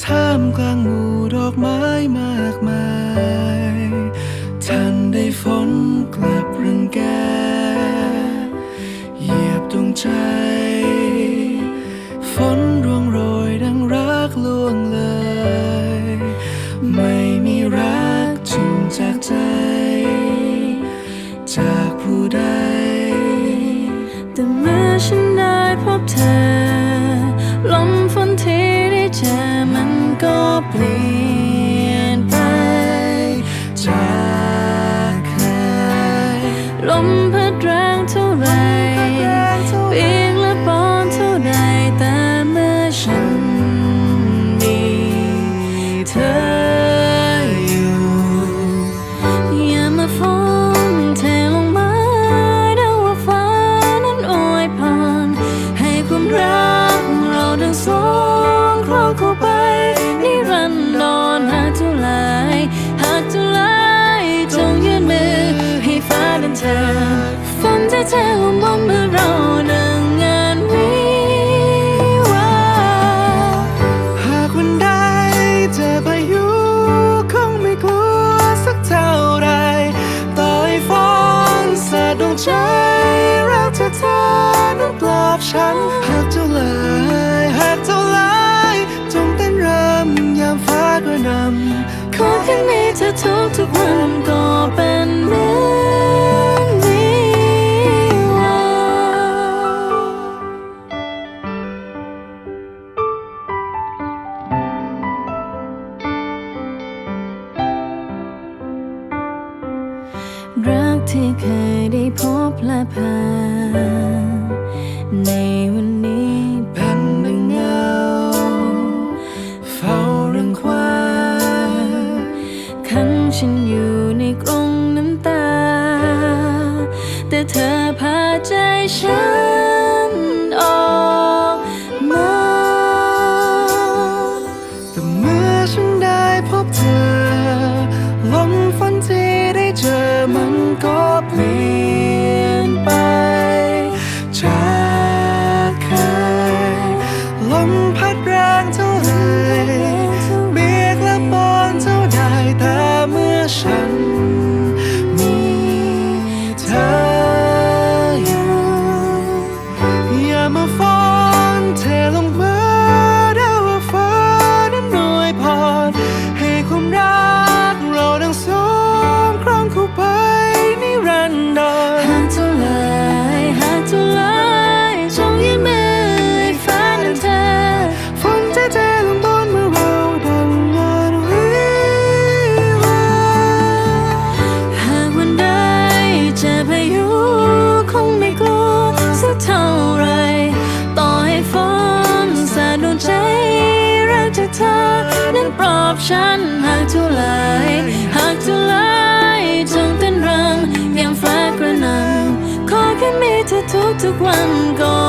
ท่ามกลางหมู่ดอกไม้มากมาย ท่านได้ฝนกลับรังแกเหยียบดวงใจ ฝนร่วงโรยดังรักล่วงเลย ไม่มีรักจุงจากใจ จากผู้ใด แต่เมื่อฉันได้พบเธอ ก็ เทลงบนมือเราดังงานวิวาหากวันใดเจอพายุคงไม่กลัวสักเท่าไรต่อให้ฝนสาดดวงใจรักเธอเธอนั้นปลอบฉันหากเท่าไรหากเท่าไรจงเต้นรำยามฟ้ากระนำขอแค่มีเธอทุกทุกวันก็เป็น รักที่เคยได้พบและผ่านในวันนี้เป็นดังเงา เฝ้ารังควานขังฉันอยู่ในกรงน้ำตา แต่เธอพาใจฉัน 关够。